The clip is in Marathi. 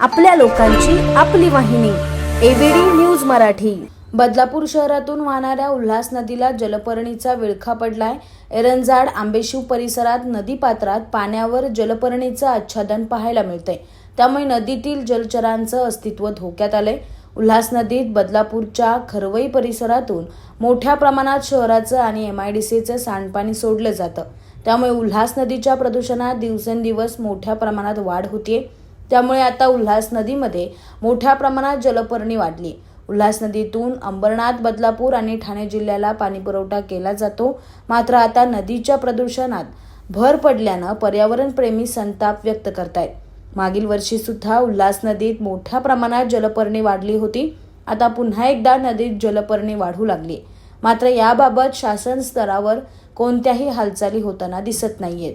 आपल्या लोकांची आपली वाहिनी. ABD news Marathi. बदलापूर शहरातून वाहणाऱ्या उल्हास नदीला जलपर्णीचा विळखा पडलाय. एरंजाड आंबेशिव परिसरात नदीपात्रात पाण्यावर जलपर्णीचं आच्छादन पाहायला मिळतंय. त्यामुळे नदीतील जलचरांचं अस्तित्व धोक्यात आलंय. उल्हास नदीत बदलापूरच्या खरवई परिसरातून मोठ्या प्रमाणात शहराचं आणि एम आय डी सीचं सांडपाणी सोडलं जातं. त्यामुळे उल्हास नदीच्या प्रदूषणात दिवसेंदिवस मोठ्या प्रमाणात वाढ होतीये. त्यामुळे आता उल्हास नदीमध्ये मोठ्या प्रमाणात जलपर्णी वाढली. उल्हास नदीतून अंबरनाथ बदलापूर आणि ठाणे जिल्ह्याला पाणीपुरवठा केला जातो. मात्र आता नदीच्या प्रदूषणात भर पडल्यानं पर्यावरणप्रेमी संताप व्यक्त करतायत. मागील वर्षी सुद्धा उल्हास नदीत मोठ्या प्रमाणात जलपर्णी वाढली होती. आता पुन्हा एकदा नदीत जलपर्णी वाढू लागली. मात्र याबाबत शासन स्तरावर कोणत्याही हालचाली होताना दिसत नाहीयेत.